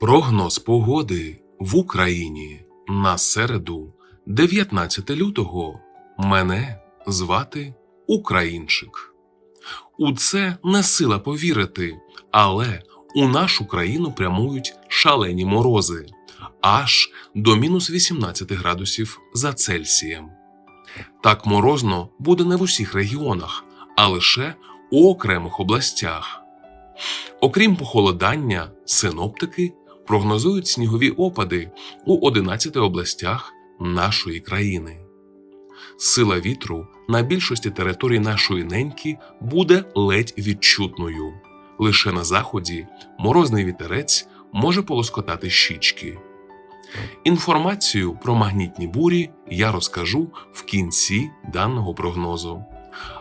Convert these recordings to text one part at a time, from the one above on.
Прогноз погоди в Україні на середу, 19 лютого. Мене звати Українчик. У це не сила повірити, але у нашу країну прямують шалені морози аж до мінус 18 градусів за Цельсієм. Так морозно буде не в усіх регіонах, а лише у окремих областях. Окрім похолодання, синоптики прогнозують снігові опади у 11 областях нашої країни. Сила вітру на більшості територій нашої неньки буде ледь відчутною. Лише на заході морозний вітерець може полоскотати щічки. Інформацію про магнітні бурі я розкажу в кінці даного прогнозу.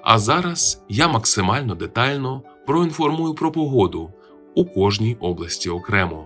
А зараз я максимально детально проінформую про погоду у кожній області окремо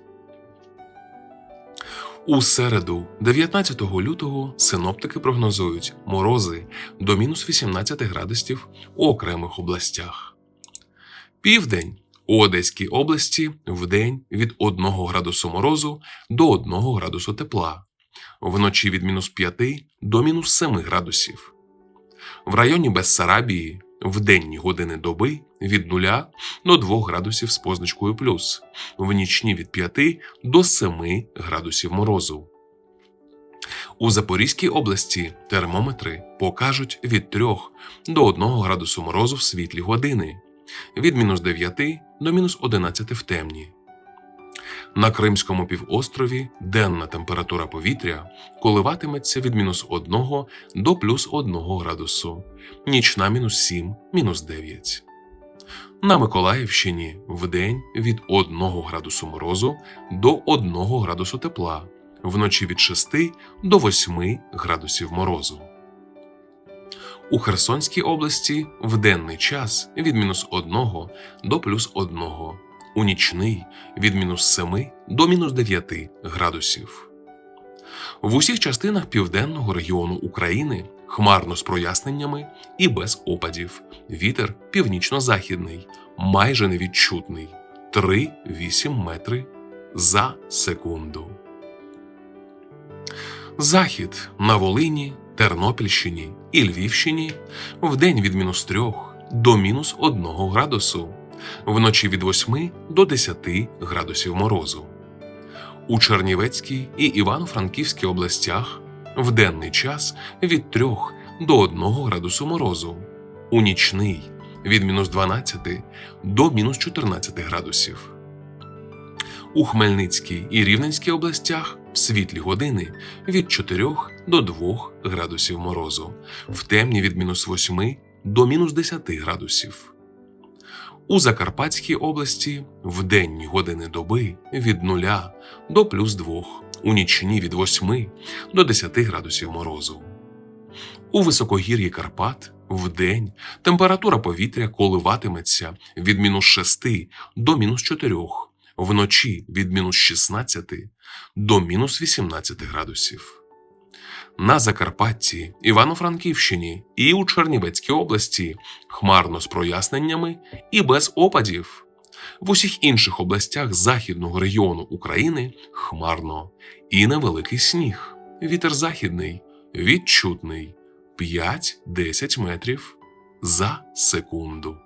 У середу, 19 лютого, синоптики прогнозують морози до мінус 18 градусів у окремих областях. Південь у Одеській області вдень від 1 градусу морозу до 1 градусу тепла, вночі від мінус 5 до мінус 7 градусів. В районі Бессарабії в денні години доби від 0 до 2 градусів з позначкою плюс, в нічні від 5 до 7 градусів морозу. У Запорізькій області термометри покажуть від 3 до 1 градусу морозу в світлі години, від мінус 9 до мінус 11 в темні. На Кримському півострові денна температура повітря коливатиметься від мінус 1 до плюс 1 градусу, нічна мінус 7, мінус 9. На Миколаївщині вдень від 1 градусу морозу до 1 градусу тепла, вночі від 6 до 8 градусів морозу. У Херсонській області в денний час від мінус 1 до плюс 1, у нічний від мінус 7 до мінус 9 градусів. В усіх частинах південного регіону України хмарно з проясненнями і без опадів. Вітер північно-західний, майже невідчутний 3-8 метри за секунду. Захід на Волині, Тернопільщині і Львівщині вдень від мінус 3 до мінус 1 градусу, вночі від 8 до 10 градусів морозу. У Чернівецькій і Івано-Франківській областях в денний час від 3 до 1 градусу морозу, у нічний від мінус 12 до мінус 14 градусів. У Хмельницькій і Рівненській областях в світлі години від 4 до 2 градусів морозу, в темні від мінус 8 до мінус 10 градусів. У Закарпатській області в денні години доби від 0 до плюс 2, у нічні від 8 до 10 градусів морозу. У високогір'ї Карпат вдень температура повітря коливатиметься від мінус 6 до мінус 4, вночі від мінус 16 до мінус 18 градусів. На Закарпатті, Івано-Франківщині і у Чернівецькій області хмарно з проясненнями і без опадів. В усіх інших областях західного регіону України хмарно і невеликий сніг. Вітер західний, відчутний 5-10 метрів за секунду.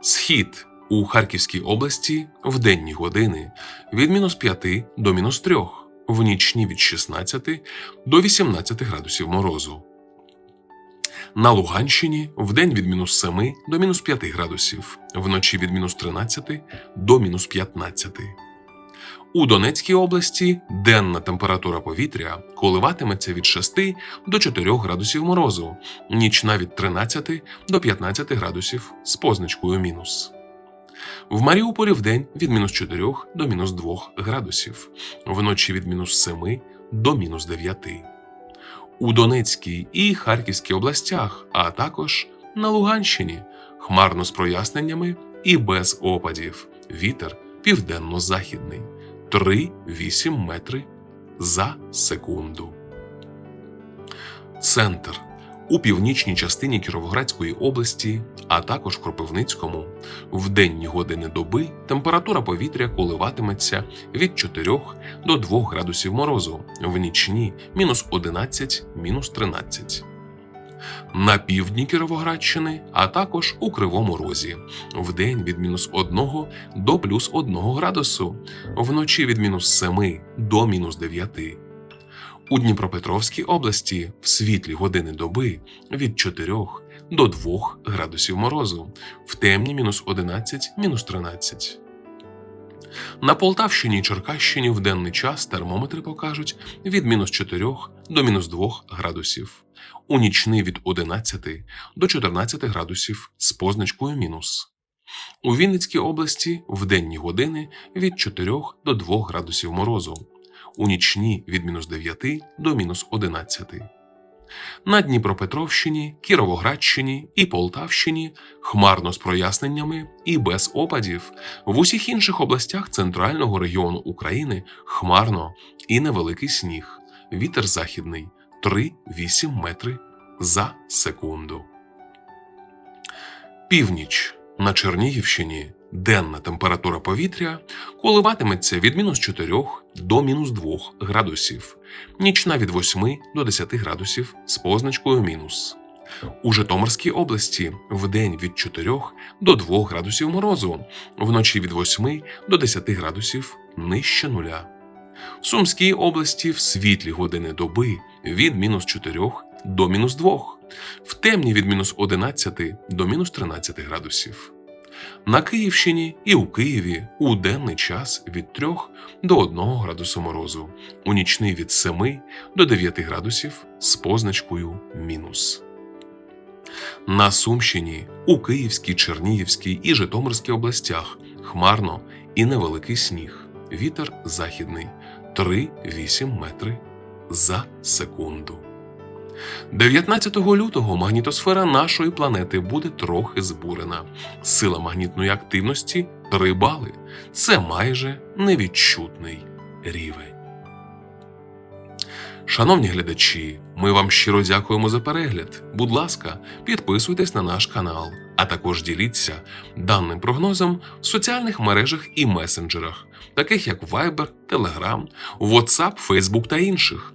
Схід у Харківській області в денні години від мінус 5 до мінус 3, в нічні від 16 до 18 градусів морозу. На Луганщині вдень від мінус 7 до мінус 5 градусів, вночі від мінус 13 до мінус 15. У Донецькій області денна температура повітря коливатиметься від 6 до 4 градусів морозу, нічна від 13 до 15 градусів з позначкою мінус. В Маріуполі вдень від мінус 4 до мінус 2 градусів, вночі від мінус 7 до мінус 9. У Донецькій і Харківській областях, а також на Луганщині хмарно з проясненнями і без опадів. Вітер південно-західний 3-8 метри за секунду. Центр у північній частині Кіровоградської області, а також Кропивницькому, в денні години доби температура повітря коливатиметься від 4 до 2 градусів морозу, в нічні мінус 11, мінус 13. На півдні Кіровоградщини, а також у Кривому Розі, в день від мінус 1 до плюс 1 градусу, вночі від мінус 7 до мінус 9. У Дніпропетровській області в світлі години доби від 4 до 2 градусів морозу, в темні мінус 11, мінус 13. На Полтавщині і Черкащині в денний час термометри покажуть від мінус 4 до мінус 2 градусів, у нічний від 11 до 14 градусів з позначкою мінус. У Вінницькій області в денні години від 4 до 2 градусів морозу, у нічні від мінус 9 до мінус 11. На Дніпропетровщині, Кіровоградщині і Полтавщині хмарно з проясненнями і без опадів. В усіх інших областях центрального регіону України хмарно і невеликий сніг. Вітер західний 3-8 метри за секунду. Північ на Чернігівщині денна температура повітря коливатиметься від мінус 4 до мінус 2 градусів, нічна від 8 до 10 градусів з позначкою мінус. У Житомирській області вдень від 4 до 2 градусів морозу, вночі від 8 до 10 градусів нижче нуля. В Сумській області в світлі години доби від мінус 4 до мінус 2, в темні від мінус 11 до мінус 13 градусів. На Київщині і у Києві у денний час від 3 до 1 градусу морозу, у нічний від 7 до 9 градусів з позначкою мінус. На Сумщині, у Київській, Чернігівській і Житомирській областях хмарно і невеликий сніг. Вітер західний 3-8 метри за секунду. 19 лютого магнітосфера нашої планети буде трохи збурена. Сила магнітної активності 3 бали. Це майже невідчутний рівень. Шановні глядачі, ми вам щиро дякуємо за перегляд. Будь ласка, підписуйтесь на наш канал, а також діліться даним прогнозом в соціальних мережах і месенджерах, таких як Viber, Telegram, WhatsApp, Facebook та інших.